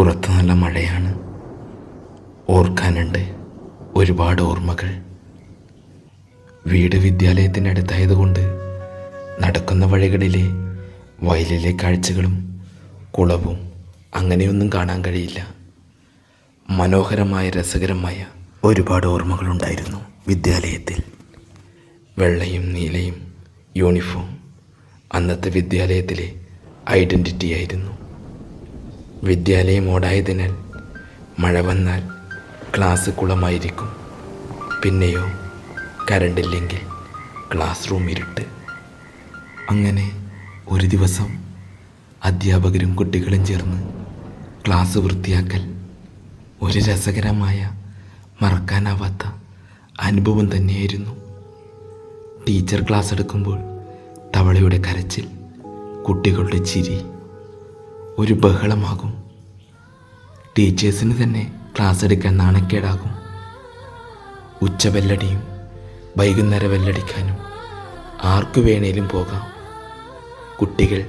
പുറത്ത് നല്ല മഴയാണ്. ഓർക്കാനുണ്ട് ഒരുപാട് ഓർമ്മകൾ. വീട് വിദ്യാലയത്തിനടുത്തായതുകൊണ്ട് നടക്കുന്ന വഴികളിലെ വയലിലെ കാഴ്ചകളും കുളവും അങ്ങനെയൊന്നും കാണാൻ കഴിയില്ല. മനോഹരമായ രസകരമായ ഒരുപാട് ഓർമ്മകളുണ്ടായിരുന്നു വിദ്യാലയത്തിൽ. വെള്ളയും നീലയും യൂണിഫോം അന്നത്തെ വിദ്യാലയത്തിലെ ഐഡന്റിറ്റി ആയിരുന്നു വിദ്യാലയം ഓടായതിനാൽ മഴ വന്നാൽ ക്ലാസ് കുളമായിരിക്കും. പിന്നെയോ കരണ്ടില്ലെങ്കിൽ ക്ലാസ് റൂം ഇരുട്ട്. അങ്ങനെ ഒരു ദിവസം അധ്യാപകരും കുട്ടികളും ചേർന്ന് ക്ലാസ് വൃത്തിയാക്കൽ ഒരു രസകരമായ മറക്കാനാവാത്ത അനുഭവം തന്നെയായിരുന്നു. ടീച്ചർ ക്ലാസ് എടുക്കുമ്പോൾ തവളയുടെ കരച്ചിൽ കുട്ടികളുടെ ചിരി ഒരു ബഹളമാകും. ടീച്ചേഴ്സിന് തന്നെ ക്ലാസ് എടുക്കാൻ നാണക്കേടാകും. ഉച്ചവെല്ലടിയും വൈകുന്നേര വെല്ലടിക്കാനും ആർക്കു വേണേലും പോകാം. കുട്ടികൾ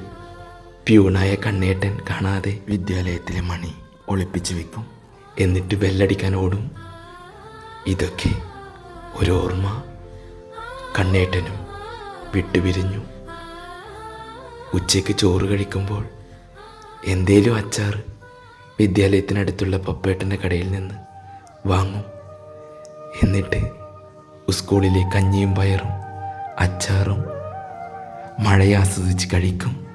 പ്യൂണായ കണ്ണേട്ടൻ കാണാതെ വിദ്യാലയത്തിലെ മണി ഒളിപ്പിച്ചു വെക്കും. എന്നിട്ട് വെല്ലടിക്കാൻ ഓടും. ഇതൊക്കെ ഒരു ഓർമ്മ. കണ്ണേട്ടനും വിട്ടുപിരിഞ്ഞു. ഉച്ചയ്ക്ക് ചോറ് കഴിക്കുമ്പോൾ എന്തേലും അച്ചാർ വിദ്യാലയത്തിനടുത്തുള്ള പപ്പേട്ടന്റെ കടയിൽ നിന്ന് വാങ്ങും. എന്നിട്ട് സ്കൂളിലെ കഞ്ഞിയും പയറും അച്ചാറും മഴയെ ആസ്വദിച്ച് കഴിക്കും.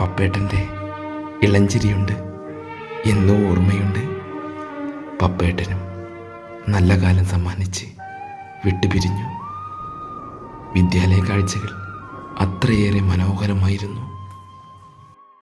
പപ്പേട്ടന്റെ ഇളഞ്ചിരിയുണ്ട് എന്നും ഓർമ്മയുണ്ട്. പപ്പേട്ടനും നല്ല കാലം സമ്മാനിച്ച് വിട്ടുപിരിഞ്ഞു. വിദ്യാലയ കാഴ്ചകൾ അത്രയേറെ മനോഹരമായിരുന്നു.